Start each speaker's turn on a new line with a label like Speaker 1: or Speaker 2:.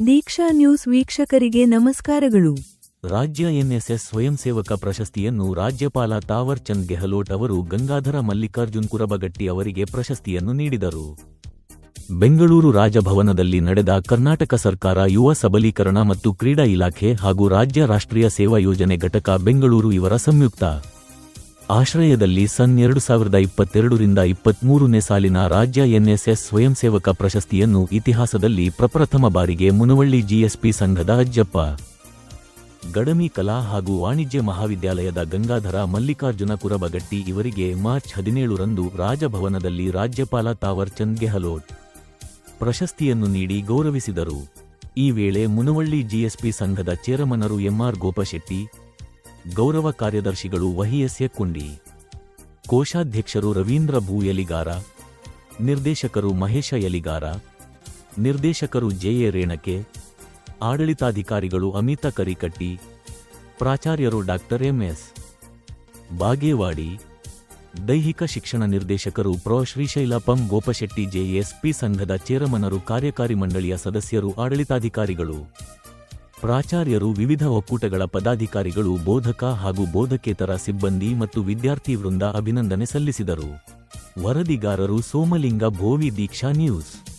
Speaker 1: ದೀಕ್ಷಾ news ವೀಕ್ಷಕರಿಗೆ ನಮಸ್ಕಾರಗಳು.
Speaker 2: ರಾಜ್ಯ ಎನ್ಎಸ್ಎಸ್ ಸ್ವಯಂ ಸೇವಕ ಪ್ರಶಸ್ತಿಯನ್ನು ರಾಜ್ಯಪಾಲ ತಾವರ್ ಚಂದ್ ಗೆಹ್ಲೋಟ್ ಅವರು ಗಂಗಾಧರ ಮಲ್ಲಿಕಾರ್ಜುನ್ ಕುರಬಗಟ್ಟಿ ಅವರಿಗೆ ಪ್ರಶಸ್ತಿಯನ್ನು ನೀಡಿದರು. ಬೆಂಗಳೂರು ರಾಜಭವನದಲ್ಲಿ ನಡೆದ ಕರ್ನಾಟಕ ಸರ್ಕಾರ ಯುವ ಸಬಲೀಕರಣ ಮತ್ತು ಕ್ರೀಡಾ ಇಲಾಖೆ ಹಾಗೂ ರಾಜ್ಯ ರಾಷ್ಟ್ರೀಯ ಸೇವಾ ಯೋಜನೆ ಘಟಕ ಬೆಂಗಳೂರು ಇವರ ಸಂಯುಕ್ತ. ಆಶ್ರಯದಲ್ಲಿ ಸನ್ ಎರಡು ಸಾವಿರದ ಇಪ್ಪತ್ತೆರಡರಿಂದ ಇಪ್ಪತ್ಮೂರನೇ ಸಾಲಿನ ರಾಜ್ಯ ಎನ್ಎಸ್ಎಸ್ ಸ್ವಯಂ ಸೇವಕ ಪ್ರಶಸ್ತಿಯನ್ನು ಇತಿಹಾಸದಲ್ಲಿ ಪ್ರಪ್ರಥಮ ಬಾರಿಗೆ ಮುನವಳ್ಳಿ ಜಿಎಸ್ಪಿ ಸಂಘದ ಅಜ್ಜಪ್ಪ. ಗಡಮಿ ಕಲಾ ಹಾಗೂ ವಾಣಿಜ್ಯ ಮಹಾವಿದ್ಯಾಲಯದ ಗಂಗಾಧರ ಮಲ್ಲಿಕಾರ್ಜುನ ಕುರಬಗಟ್ಟಿ ಇವರಿಗೆ ಮಾರ್ಚ್ ಹದಿನೇಳರಂದು ರಾಜಭವನದಲ್ಲಿ ರಾಜ್ಯಪಾಲ ತಾವರ್ ಚಂದ್ ಗೆಹ್ಲೋಟ್ ಪ್ರಶಸ್ತಿಯನ್ನು ನೀಡಿ ಗೌರವಿಸಿದರು. ಈ ವೇಳೆ ಮುನವಳ್ಳಿ ಜಿಎಸ್ಪಿ ಸಂಘದ ಚೇರಮನರು ಎಂಆರ್ ಗೋಪಶೆಟ್ಟಿ ಗೌರವ ಕಾರ್ಯದರ್ಶಿಗಳು ವಹಿಯಸ್ಯ ಕುಂಡಿ. ಕೋಶಾಧ್ಯಕ್ಷರು ರವೀಂದ್ರ ಭೂ ಯಲಿಗಾರ, ನಿರ್ದೇಶಕರು ಮಹೇಶ ಯಲಿಗಾರ, ನಿರ್ದೇಶಕರು ಜೆಎ ರೇಣಕೆ, ಆಡಳಿತಾಧಿಕಾರಿಗಳು ಅಮಿತಾ ಕರಿಕಟ್ಟಿ, ಪ್ರಾಚಾರ್ಯರು ಡಾಕ್ಟರ್ ಎಂಎಸ್ ಬಾಗೇವಾಡಿ, ದೈಹಿಕ ಶಿಕ್ಷಣ ನಿರ್ದೇಶಕರು ಪ್ರೊ ಶ್ರೀಶೈಲ ಪಂ ಗೋಪಶೆಟ್ಟಿ ಜೆಎಸ್ಪಿ ಸಂಘದ ಚೇರಮನರು ಕಾರ್ಯಕಾರಿ ಮಂಡಳಿಯ ಸದಸ್ಯರು ಆಡಳಿತಾಧಿಕಾರಿಗಳು. ಪ್ರಾಚಾರ್ಯರು ವಿವಿಧ ಒಕ್ಕೂಟಗಳ ಪದಾಧಿಕಾರಿಗಳು, ಬೋಧಕ ಹಾಗೂ ಬೋಧಕೇತರ ಸಿಬ್ಬಂದಿ ಮತ್ತು ವಿದ್ಯಾರ್ಥಿ ವೃಂದ ಅಭಿನಂದನೆ ಸಲ್ಲಿಸಿದರು. ವರದಿಗಾರರು ಸೋಮಲಿಂಗ ಭೋವಿ, ದೀಕ್ಷಾ ನ್ಯೂಸ್.